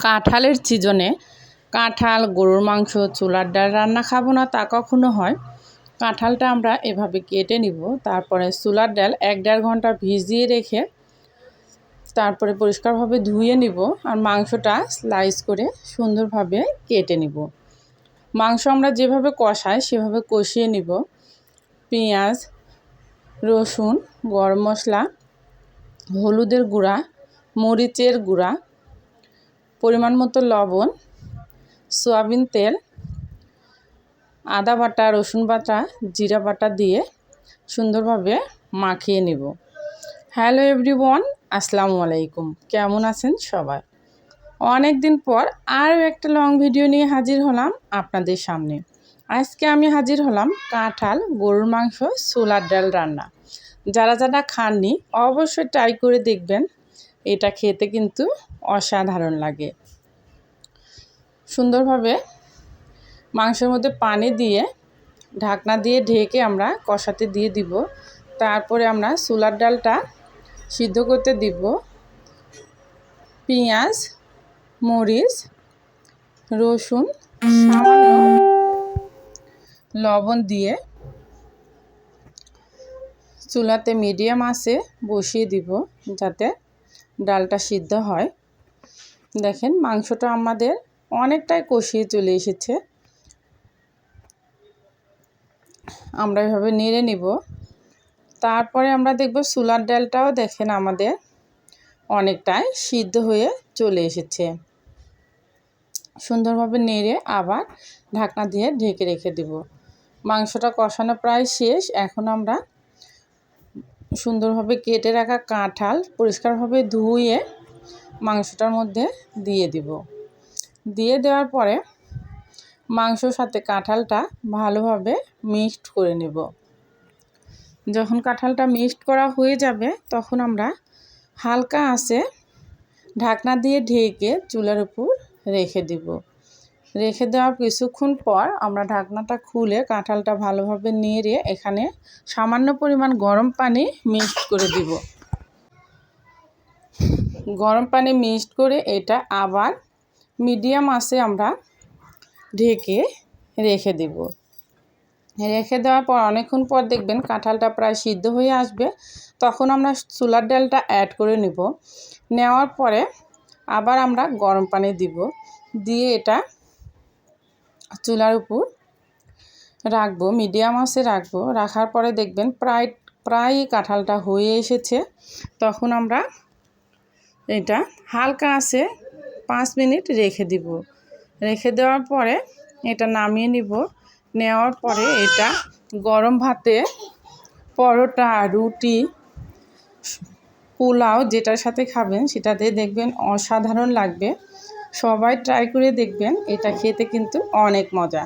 কাঁঠালের সিজনে কাঁঠাল, গরুর মাংস, চুলার ডাল রান্না খাব না তা কখনো হয়। কাঁঠালটা আমরা এভাবে কেটে নিব, তারপরে চুলার ডাল এক দেড় ঘণ্টা ভিজিয়ে রেখে তারপরে পরিষ্কারভাবে ধুয়ে নিব আর মাংসটা স্লাইস করে সুন্দরভাবে কেটে নিব। মাংস আমরা যেভাবে কষাই সেভাবে কষিয়ে নিব। পেঁয়াজ, রসুন, গরম মশলা, হলুদের গুঁড়া, মরিচের গুঁড়া পরিমাণ মতো লবণ, সয়াবিন তেল, আদা বাটা, রসুন বাটা, জিরা বাটা দিয়ে সুন্দরভাবে মাখিয়ে নেব। হ্যালো এভরিওয়ান, আসসালামু আলাইকুম। কেমন আছেন সবাই? অনেক দিন পর আরও একটা লং ভিডিও নিয়ে হাজির হলাম আপনাদের সামনে। আজকে আমি হাজির হলাম কাঁঠাল গরুর মাংস সোলার ডাল রান্না। যারা যারা খাননি, অবশ্যই ট্রাই করে দেখবেন। এটা খেতে কিন্তু অসাধারণ লাগে। সুন্দরভাবে মাংসের মধ্যে পানি দিয়ে ঢাকনা দিয়ে ঢেকে আমরা কষাতে দিয়ে দিব। তারপরে আমরা সোলার ডালটা সিদ্ধ করতে দিব। পেঁয়াজ, মরিচ, রসুন লবণ দিয়ে চুলাতে মিডিয়াম আছে বসিয়ে দিব যাতে ডালটা সিদ্ধ হয়। দেখেন, মাংসটা আমাদের অনেকটাই কষিয়ে চলে এসেছে। আমরা এভাবে নেড়ে নিব। তারপরে আমরা দেখব চুলার ডালটাও দেখেন আমাদের অনেকটাই সিদ্ধ হয়ে চলে এসেছে। সুন্দরভাবে নেড়ে আবার ঢাকনা দিয়ে ঢেকে রেখে দেব। মাংসটা কষানো প্রায় শেষ। এখন আমরা সুন্দরভাবে কেটে রাখা কাঁঠাল পরিষ্কারভাবে ধুয়ে মাংসটার মধ্যে দিয়ে দিব। দিয়ে দেওয়ার পরে মাংসর সাথে কাঁঠালটা ভালোভাবে মিক্সড করে নেব। যখন কাঁঠালটা মিক্সড করা হয়ে যাবে, তখন আমরা হালকা আছে ঢাকনা দিয়ে ঢেকে চুলার উপর রেখে দিব। রেখে দেওয়ার কিছুক্ষণ পর আমরা ঢাকনাটা খুলে কাঁঠালটা ভালোভাবে নেড়ে এখানে সামান্য পরিমাণ গরম পানি মিক্সড করে দিব। গরম পানি মিক্সড করে এটা আবার মিডিয়াম আছে আমরা ঢেকে রেখে দেব। রেখে দেওয়ার পর অনেকক্ষণ পর দেখবেন কাঁঠালটা প্রায় সিদ্ধ হয়ে আসবে। তখন আমরা চুলার ডালটা অ্যাড করে নেব। নেওয়ার পরে আবার আমরা গরম পানি দিব। দিয়ে এটা চুলার উপর রাখব, মিডিয়াম আছে রাখব। রাখার পরে দেখবেন প্রায় প্রায় কাঁঠালটা হয়ে এসেছে। তখন আমরা এটা হালকা আছে পাঁচ মিনিট রেখে দিব। রেখে দেওয়ার পরে এটা নামিয়ে নিব। নেওয়ার পরে এটা গরম ভাতে পরোটা, রুটি, পোলাও যেটার সাথে খাবেন সেটাতে দেখবেন অসাধারণ লাগবে। সবাই ট্রাই করে দেখবেন এটা খেতে কিন্তু অনেক মজা।